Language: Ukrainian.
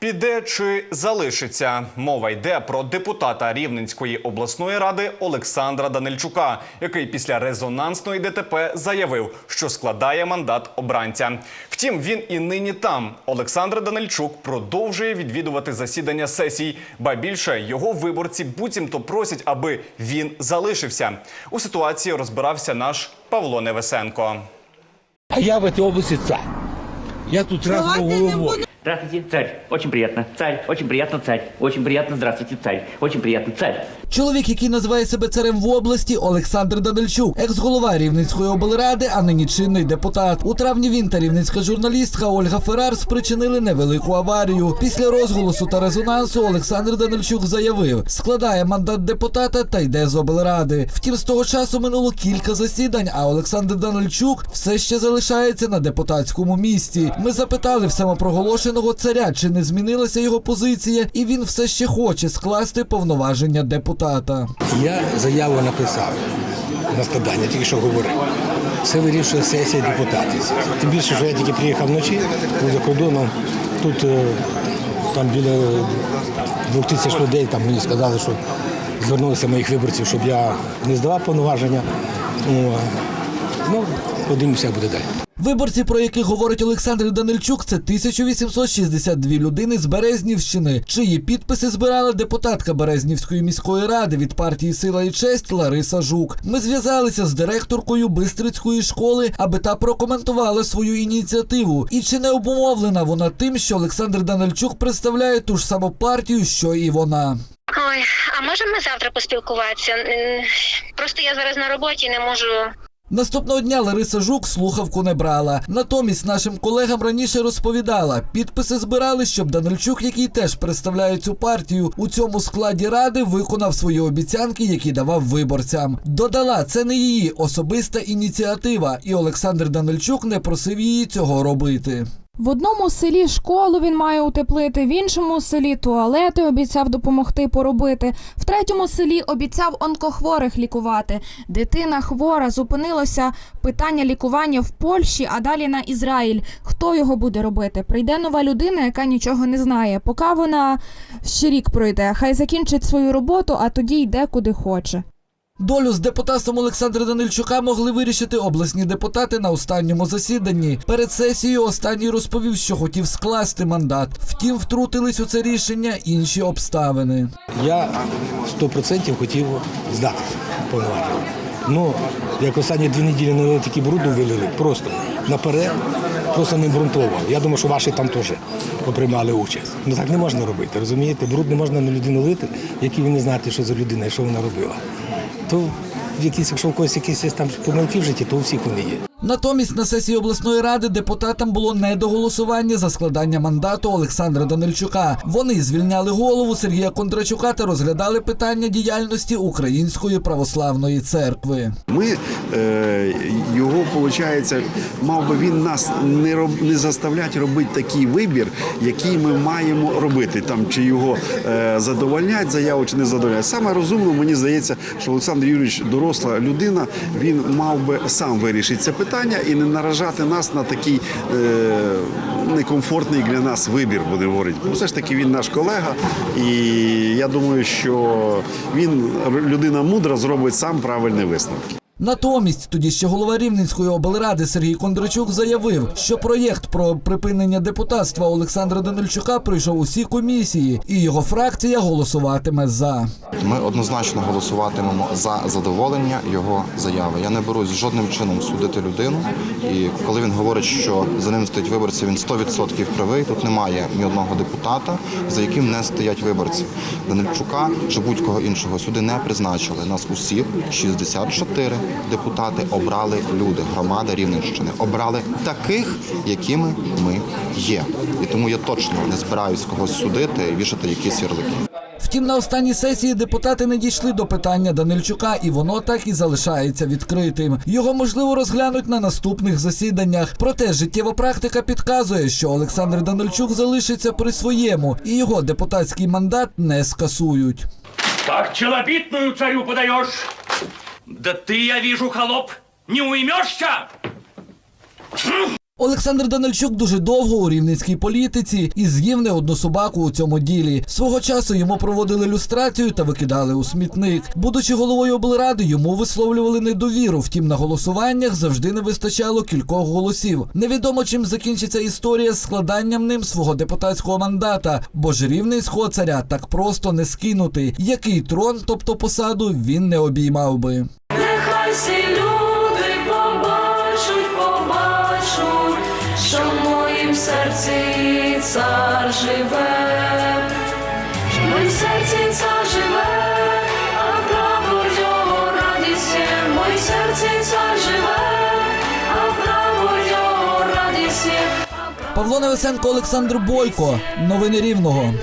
Піде чи залишиться? Мова йде про депутата Рівненської обласної ради Олександра Данильчука, який після резонансної ДТП заявив, що складає мандат обранця. Втім, він і нині там. Олександр Данильчук продовжує відвідувати засідання сесій, ба більше його виборці буцімто просять, аби він залишився. У ситуації розбирався наш Павло Невесенко. А я в этой области царь. Я тут раз головой. Здравствуйте, царь. Очень приятно. Царь. Очень приятно, царь. Очень приятно. Здравствуйте, царь. Очень приятно, царь. Чоловік, який називає себе царем в області, Олександр Данильчук, екс-голова Рівненської облради, а нині чинний депутат. У травні він та рівненська журналістка Ольга Феррар спричинили невелику аварію. Після розголосу та резонансу Олександр Данильчук заявив, складає мандат депутата та йде з облради. Втім, з того часу минуло кілька засідань, а Олександр Данильчук все ще залишається на депутатському місці. Ми запитали в самопроголошеного царя, чи не змінилася його позиція, і він все ще хоче скласти повноваження депутата. Я заяву написав на складання, тільки що говорив. Все вирішує сесія депутатів. Тим більше, що я тільки приїхав вночі, за кордоном. Тут е, там біля двох тисяч людей там мені сказали, що звернулися моїх виборців, щоб я не здавав повноваження. Ну, подивимося, як буде далі. Виборці, про яких говорить Олександр Данильчук, це 1862 людини з Березнівщини, чиї підписи збирала депутатка Березнівської міської ради від партії Сила і честь Лариса Жук. Ми зв'язалися з директоркою Бистрицької школи, аби та прокоментувала свою ініціативу. І чи не обумовлена вона тим, що Олександр Данильчук представляє ту ж саму партію, що і вона. Ой, а можемо завтра поспілкуватися? Просто я зараз на роботі не можу. Наступного дня Лариса Жук слухавку не брала. Натомість нашим колегам раніше розповідала, підписи збирали, щоб Данильчук, який теж представляє цю партію, у цьому складі ради виконав свої обіцянки, які давав виборцям. Додала, це не її особиста ініціатива, і Олександр Данильчук не просив її цього робити. В одному селі школу він має утеплити, в іншому селі туалети обіцяв допомогти поробити. В третьому селі обіцяв онкохворих лікувати. Дитина хвора, зупинилося питання лікування в Польщі, а далі на Ізраїль. Хто його буде робити? Прийде нова людина, яка нічого не знає. Поки вона ще рік пройде, хай закінчить свою роботу, а тоді йде куди хоче. Долю з депутатством Олександра Данильчука могли вирішити обласні депутати на останньому засіданні. Перед сесією останній розповів, що хотів скласти мандат. Втім, втрутились у це рішення інші обставини. Я 100% хотів здати повноваження. Ну, як останні дві неділі на такі бруду вилили, просто наперед, просто не ґрунтовано. Я думаю, що ваші там теж поприймали участь. Ну так не можна робити, розумієте? Бруд не можна на людину лити, який ви не знаєте, що за людина і що вона робила. То в якісь, якщо в когось якісь там помилки в житті, то у всіх вони є. Натомість на сесії обласної ради депутатам було не до голосування за складання мандату Олександра Данильчука. Вони звільняли голову Сергія Кондрачука та розглядали питання діяльності Української православної церкви. Ми е, його, виходить, мав би він нас не роб, не заставляти робити такий вибір, який ми маємо робити. Там чи його е, задовольнять заяву, чи не задовольнять. Саме розумно, мені здається, що Олександр Юрійович доросла людина. Він мав би сам вирішити це питання і не наражати нас на такий е, некомфортний для нас вибір, буде говорити. Бо все ж таки він наш колега, і я думаю, що він людина мудра зробить сам правильний висновок. Натомість тоді ще голова Рівненської облради Сергій Кондрачук заявив, що проєкт про припинення депутатства Олександра Данильчука пройшов усі комісії, і його фракція голосуватиме за. Ми однозначно голосуватимемо за задоволення його заяви. Я не берусь жодним чином судити людину. І коли він говорить, що за ним стоять виборці, він 100% правий. Тут немає ні одного депутата, за яким не стоять виборці. Данильчука чи будь-кого іншого сюди не призначили. Нас усіх 64 депутати обрали люди, громада Рівненщини. Обрали таких, якими ми є. І тому я точно не збираюсь когось судити і вішати якісь ярлики. Втім, на останній сесії депутати не дійшли до питання Данильчука, і воно так і залишається відкритим. Його можливо розглянуть на наступних засіданнях. Проте життєва практика підказує, що Олександр Данильчук залишиться при своєму, і його депутатський мандат не скасують. Так челобитную царю подаешь? Да ты, я вижу, холоп, не уймешься? Олександр Данильчук дуже довго у рівненській політиці і з'їв не одну собаку у цьому ділі. Свого часу йому проводили люстрацію та викидали у смітник. Будучи головою облради, йому висловлювали недовіру. Втім, на голосуваннях завжди не вистачало кількох голосів. Невідомо чим закінчиться історія з складанням ним свого депутатського мандата, бо ж рівненського царя так просто не скинути. Який трон, тобто посаду, він не обіймав би. Всі люди побачуть, побачуть, що в моїм серці цар живе, що в серці цар живе, а прапор його радість є, в моїм серці цар його радість. Павло Невесенко, Олександр Бойко. Новини Рівного.